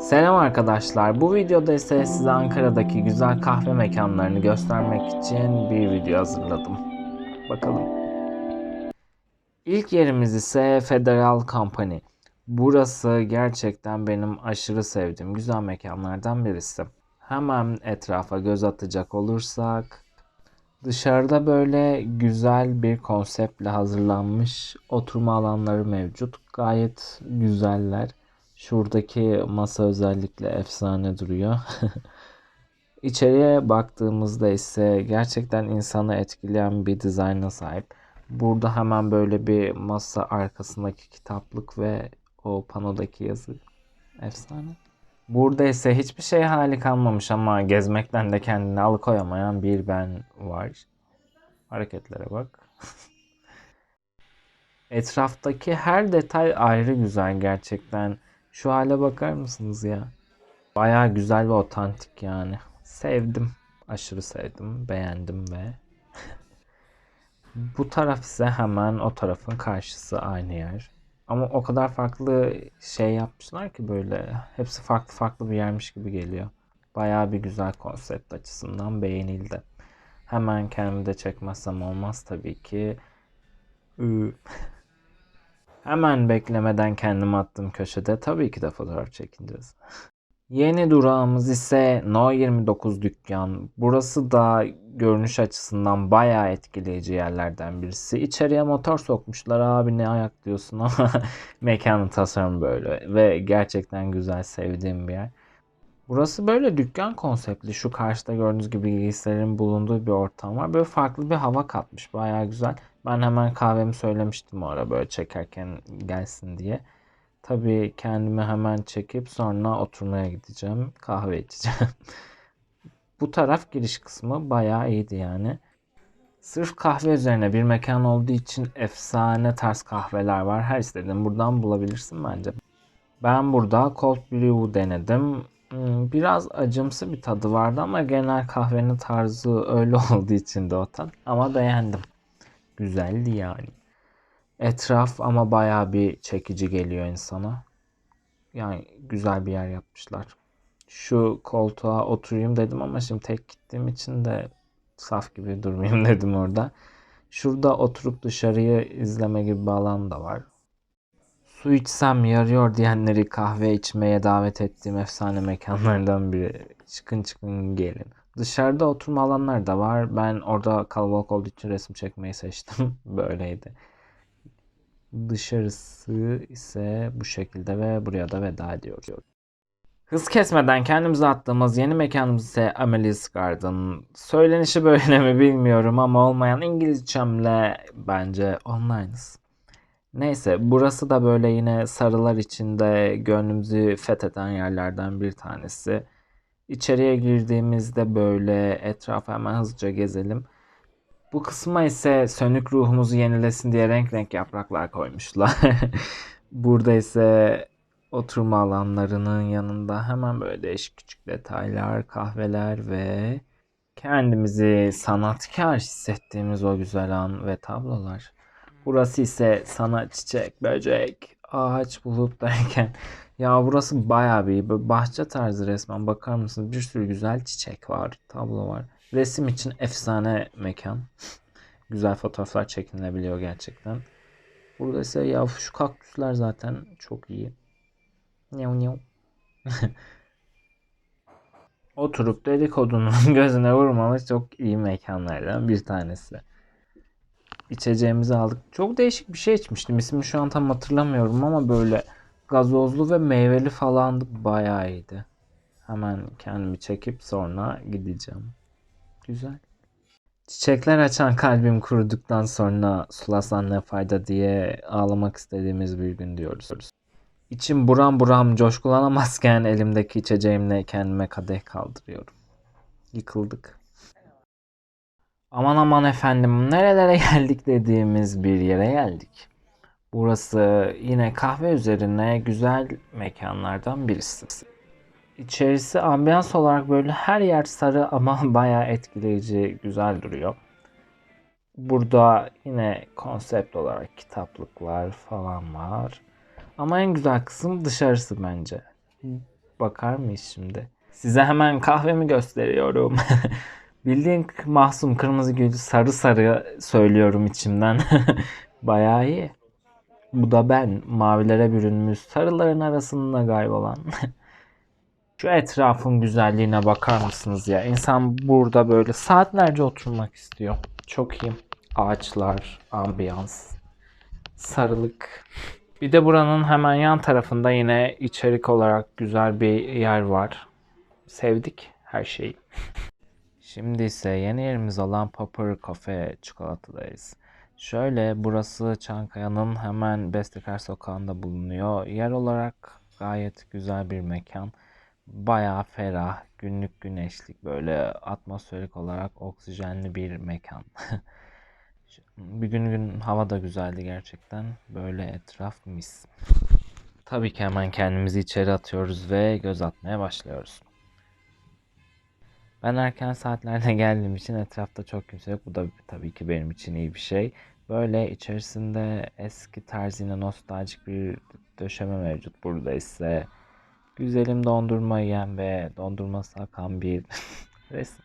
Selam arkadaşlar. Bu videoda ise size Ankara'daki güzel kahve mekanlarını göstermek için bir video hazırladım. Bakalım. İlk yerimiz ise Federal Company. Burası gerçekten benim aşırı sevdiğim güzel mekanlardan birisi. Hemen etrafa göz atacak olursak dışarıda böyle güzel bir konseptle hazırlanmış oturma alanları mevcut. Gayet güzeller. Şuradaki masa özellikle efsane duruyor. İçeriye baktığımızda ise gerçekten insanı etkileyen bir dizayna sahip. Burada hemen böyle bir masa arkasındaki kitaplık ve o panodaki yazı efsane. Burada ise hiçbir şey hali kalmamış ama gezmekten de kendini alıkoyamayan bir ben var. Hareketlere bak. Etraftaki her detay ayrı güzel gerçekten. Şu hale bakar mısınız ya? Baya güzel ve otantik yani. Sevdim. Aşırı sevdim. Beğendim ve bu taraf ise hemen o tarafın karşısı aynı yer. Ama o kadar farklı şey yapmışlar ki böyle hepsi farklı farklı bir yermiş gibi geliyor. Baya bir güzel konsept açısından beğenildi. Hemen kendimi de çekmezsem olmaz tabii ki. Hemen beklemeden kendimi attım köşede. Tabii ki de fotoğraf çekineceğiz. Yeni durağımız ise No 29 dükkan. Burası da görünüş açısından bayağı etkileyici yerlerden birisi. İçeriye motor sokmuşlar abi ne ayak diyorsun ama mekanın tasarımı böyle ve gerçekten güzel sevdiğim bir yer. Burası böyle dükkan konseptli. Şu karşıda gördüğünüz gibi giysilerin bulunduğu bir ortam var. Böyle farklı bir hava katmış. Bayağı güzel. Ben hemen kahvemi söylemiştim o ara böyle çekerken gelsin diye. Tabii kendimi hemen çekip sonra oturmaya gideceğim. Kahve içeceğim. Bu taraf giriş kısmı bayağı iyiydi yani. Sırf kahve üzerine bir mekan olduğu için efsane tarz kahveler var. Her istediğin buradan bulabilirsin bence. Ben burada cold brew denedim. Hmm, Biraz acımsı bir tadı vardı ama genel kahvenin tarzı öyle olduğu için de o tat. Ama beğendim. Güzeldi yani. Etraf ama bayağı bir çekici geliyor insana. Yani güzel bir yer yapmışlar. Şu koltuğa oturayım dedim ama şimdi tek gittiğim için de saf gibi durmayayım dedim orada. Şurada oturup dışarıyı izleme gibi bir alan da var. Su içsem yarıyor diyenleri kahve içmeye davet ettiğim efsane mekanlardan biri. Çıkın çıkın gelin. Dışarıda oturma alanlar da var. Ben orada kalabalık olduğu için resim çekmeyi seçtim. Böyleydi. Dışarısı ise bu şekilde ve buraya da veda ediyoruz. Hız kesmeden kendimize attığımız yeni mekanımız ise Amelie's Garden. Söylenişi böyle mi bilmiyorum ama olmayan İngilizcemle bence online'ız. Neyse burası da böyle yine sarılar içinde gönlümüzü fetheden yerlerden bir tanesi. İçeriye girdiğimizde böyle etrafı hemen hızlıca gezelim. Bu kısma ise sönük ruhumuzu yenilesin diye renk renk yapraklar koymuşlar. Burada ise oturma alanlarının yanında hemen böyle değişik küçük detaylar, kahveler ve kendimizi sanatkar hissettiğimiz o güzel an ve tablolar. Burası ise sana çiçek, böcek, ağaç bulup derken ya burası bayağı bir bahçe tarzı resmen bakar mısınız? Bir sürü güzel çiçek var, tablo var. Resim için efsane mekan. Güzel fotoğraflar çekilebiliyor gerçekten. Burada ise ya şu kaktüsler zaten çok iyi. Nyav nyav. Oturup dedikodunun gözüne vurmamış çok iyi mekanlardan bir tanesi. İçeceğimizi aldık. Çok değişik bir şey içmiştim. İsmini şu an tam hatırlamıyorum ama böyle gazozlu ve meyveli falandı. Bayağı iyiydi. Hemen kendimi çekip sonra gideceğim. Güzel. Çiçekler açan kalbim kuruduktan sonra sulasan ne fayda diye ağlamak istediğimiz bir gün diyoruz. İçim buram buram coşkulanamazken elimdeki içeceğimle kendime kadeh kaldırıyorum. Yıkıldık. Aman aman efendim nerelere geldik dediğimiz bir yere geldik. Burası yine kahve üzerine güzel mekanlardan birisi. İçerisi ambiyans olarak böyle her yer sarı ama bayağı etkileyici, güzel duruyor. Burada yine konsept olarak kitaplıklar falan var. Ama en güzel kısım dışarısı bence. Bakar mıyız şimdi? Size hemen kahvemi gösteriyorum. Bildiğin Mahsum Kırmızı Gül sarı sarı söylüyorum içimden. Bayağı iyi. Bu da ben. Mavilere bürünmüş sarıların arasında kaybolan. Şu etrafın güzelliğine bakar mısınız ya? İnsan burada böyle saatlerce oturmak istiyor. Çok iyi. Ağaçlar, ambiyans, sarılık. Bir de buranın hemen yan tarafında yine içerik olarak güzel bir yer var. Sevdik her şeyi. Şimdi ise yeni yerimiz olan Popper Cafe çikolatadayız. Şöyle burası Çankaya'nın hemen Bestekar Sokağı'nda bulunuyor. Yer olarak gayet güzel bir mekan. Bayağı ferah, günlük güneşlik böyle atmosferik olarak oksijenli bir mekan. bir gün gün hava da güzeldi gerçekten. Böyle etraf mis. Tabii ki hemen kendimizi içeri atıyoruz ve göz atmaya başlıyoruz. Ben erken saatlerde geldiğim için etrafta çok kimse yok. Bu da tabii ki benim için iyi bir şey. Böyle içerisinde eski tarz yine nostaljik bir döşeme mevcut. Burada ise güzelim dondurma yiyen ve dondurması akan bir resim.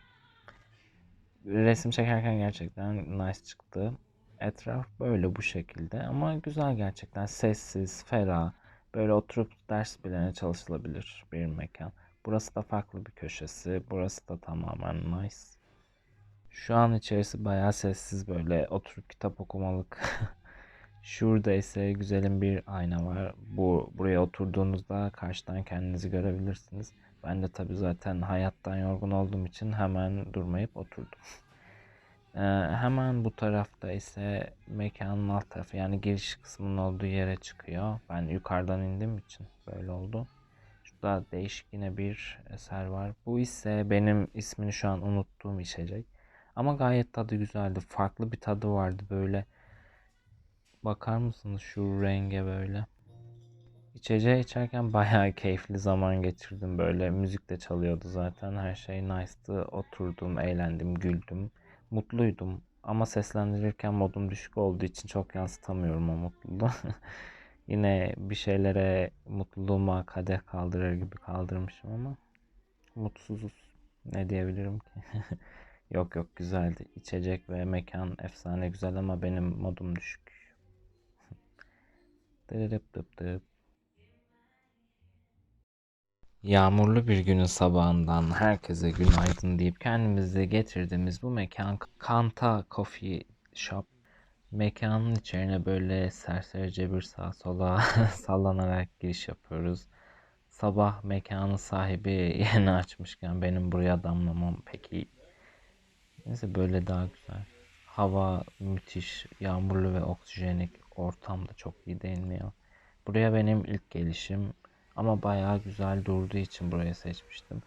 Resim çekerken gerçekten nice çıktı. Etraf böyle bu şekilde ama güzel gerçekten sessiz, ferah. Böyle oturup ders bilene çalışılabilir bir mekan. Burası da farklı bir köşesi. Burası da tamamen nice. Şu an içerisi bayağı sessiz böyle oturup kitap okumalık. Şurada ise güzelim bir ayna var. Bu buraya oturduğunuzda karşıdan kendinizi görebilirsiniz. Ben de tabii zaten hayattan yorgun olduğum için hemen durmayıp oturdum. Ee, hemen bu tarafta ise mekanın alt tarafı yani giriş kısmının olduğu yere çıkıyor. Ben yukarıdan indiğim için böyle oldu. Şurada değişik yine bir eser var. Bu ise benim ismini şu an unuttuğum içecek. Ama gayet tadı güzeldi. Farklı bir tadı vardı böyle. Bakar mısınız şu renge böyle? İçeceği içerken bayağı keyifli zaman geçirdim böyle. Müzik de çalıyordu zaten. Her şey nice'tı. Oturdum, eğlendim, güldüm. Mutluydum. Ama seslendirirken modum düşük olduğu için çok yansıtamıyorum o mutluluğu. Yine bir şeylere mutluluğuma kadeh kaldırır gibi kaldırmışım ama mutsuzuz. Ne diyebilirim ki? yok yok güzeldi. İçecek ve mekan efsane güzel ama benim modum düşük. Dırırıp dıp dıp. Yağmurlu bir günün sabahından herkese günaydın deyip kendimizi getirdiğimiz bu mekan Kanta Coffee Shop. Mekanın içerine böyle serserice bir sağa sola sallanarak giriş yapıyoruz. Sabah mekanın sahibi yeni açmışken benim buraya damlamam pek iyi. Neyse böyle daha güzel. Hava müthiş, yağmurlu ve oksijenik. Ortam da çok iyi değil? Buraya benim ilk gelişim. Ama bayağı güzel durduğu için burayı seçmiştim.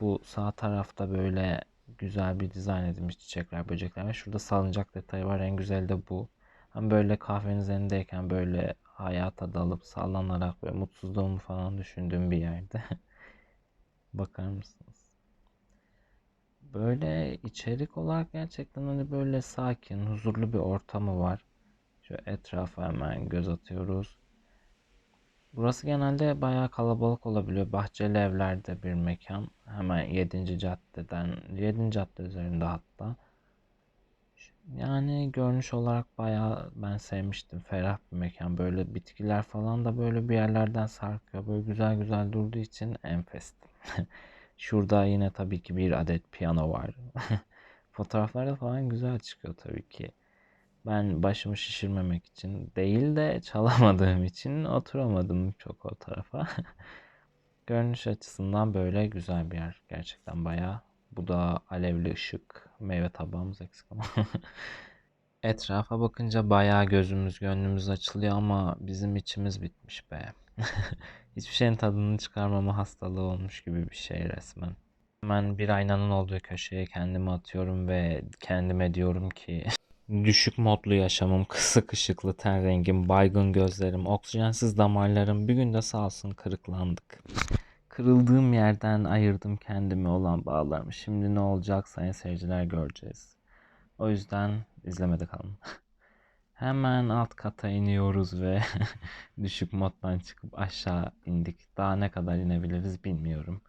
Bu sağ tarafta böyle güzel bir dizayn edilmiş çiçekler, böcekler ve şurada salıncak detayı var. En güzeli de bu. Hem böyle kahveniz elindeyken böyle hayata dalıp sallanarak ve mutsuzluğumu falan düşündüğüm bir yerde. Bakar mısınız? Böyle içerik olarak gerçekten hani böyle sakin, huzurlu bir ortamı var. Şu etrafa hemen göz atıyoruz. Burası genelde bayağı kalabalık olabiliyor. Bahçeli evlerde bir mekan. Hemen 7. caddeden, 7. cadde üzerinde hatta. Yani görünüş olarak bayağı ben sevmiştim. Ferah bir mekan. Böyle bitkiler falan da böyle bir yerlerden sarkıyor. Böyle güzel güzel durduğu için enfesti. Şurada yine tabii ki bir adet piyano var. Fotoğraflarda falan güzel çıkıyor tabii ki. Ben başımı şişirmemek için değil de çalamadığım için oturamadım çok o tarafa. Görünüş açısından böyle güzel bir yer. Gerçekten bayağı. Bu da alevli ışık. Meyve tabağımız eksik ama. Etrafa bakınca bayağı gözümüz gönlümüz açılıyor ama bizim içimiz bitmiş be. Hiçbir şeyin tadını çıkarmama hastalığı olmuş gibi bir şey resmen. Hemen bir aynanın olduğu köşeye kendimi atıyorum ve kendime diyorum ki Düşük modlu yaşamım, kısık ışıklı ten rengim, baygın gözlerim, oksijensiz damarlarım bir günde sağ olsun kırıklandık. Kırıldığım yerden ayırdım kendimi olan bağlarımı. Şimdi ne olacak sayın seyirciler göreceğiz. O yüzden izlemede kalın. Hemen alt kata iniyoruz ve düşük moddan çıkıp aşağı indik. Daha ne kadar inebiliriz bilmiyorum.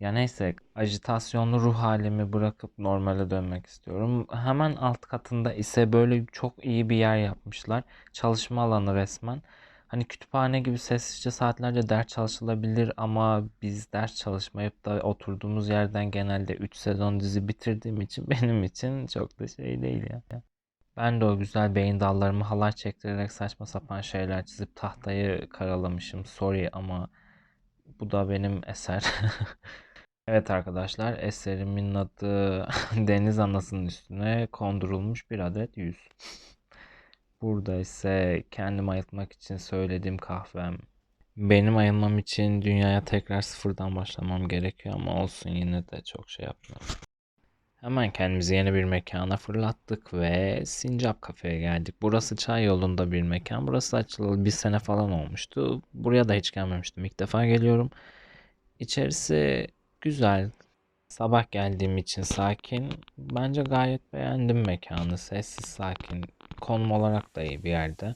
Ya neyse ajitasyonlu ruh halimi bırakıp normale dönmek istiyorum. Hemen alt katında ise böyle çok iyi bir yer yapmışlar. Çalışma alanı resmen. Hani kütüphane gibi sessizce saatlerce ders çalışılabilir ama biz ders çalışmayıp da oturduğumuz yerden genelde 3 sezon dizi bitirdiğim için benim için çok da şey değil ya. Ben de o güzel beyin dallarımı halay çektirerek saçma sapan şeyler çizip tahtayı karalamışım. Sorry ama bu da benim eser. Evet arkadaşlar eserimin adı Deniz Anası'nın üstüne kondurulmuş bir adet yüz. Burada ise kendimi ayıltmak için söylediğim kahvem. Benim ayılmam için dünyaya tekrar sıfırdan başlamam gerekiyor ama olsun yine de çok şey yapmıyorum. Hemen kendimizi yeni bir mekana fırlattık ve Sincap Kafe'ye geldik. Burası çay yolunda bir mekan. Burası açılalı bir sene falan olmuştu. Buraya da hiç gelmemiştim. İlk defa geliyorum. İçerisi güzel. Sabah geldiğim için sakin. Bence gayet beğendim mekanı. Sessiz, sakin. Konum olarak da iyi bir yerde.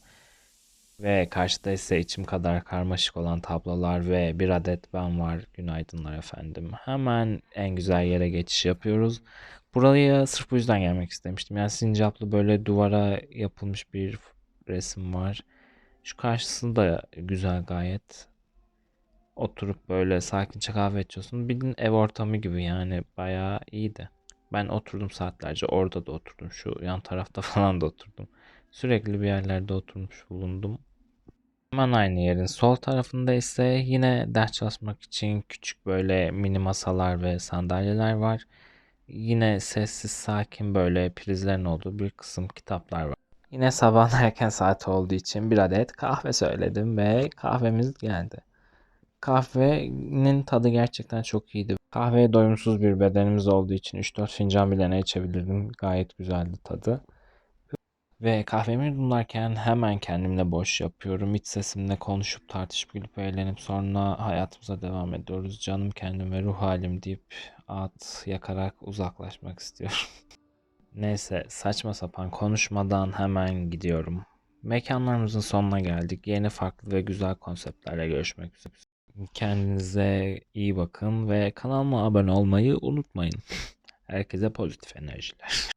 Ve karşıda ise içim kadar karmaşık olan tablolar ve bir adet ben var. Günaydınlar efendim. Hemen en güzel yere geçiş yapıyoruz. Buraya sırf bu yüzden gelmek istemiştim. Yani sincaplı böyle duvara yapılmış bir resim var. Şu karşısı da güzel gayet. Oturup böyle sakince kahve içiyorsun. Bildiğin ev ortamı gibi yani bayağı iyiydi. Ben oturdum saatlerce orada da oturdum. Şu yan tarafta falan da oturdum. Sürekli bir yerlerde oturmuş bulundum. Hemen aynı yerin sol tarafında ise yine ders çalışmak için küçük böyle mini masalar ve sandalyeler var. Yine sessiz sakin böyle prizlerin olduğu bir kısım kitaplar var. Yine sabah erken saat olduğu için bir adet kahve söyledim ve kahvemiz geldi. Kahvenin tadı gerçekten çok iyiydi. Kahveye doyumsuz bir bedenimiz olduğu için 3-4 fincan bile ne içebilirdim. Gayet güzeldi tadı. Ve kahvemi yudumlarken hemen kendimle boş yapıyorum. İç sesimle konuşup tartışıp gülüp eğlenip sonra hayatımıza devam ediyoruz. Canım kendim ve ruh halim deyip at yakarak uzaklaşmak istiyorum. Neyse saçma sapan konuşmadan hemen gidiyorum. Mekanlarımızın sonuna geldik. Yeni farklı ve güzel konseptlerle görüşmek üzere. Kendinize iyi bakın ve kanalıma abone olmayı unutmayın. Herkese pozitif enerjiler.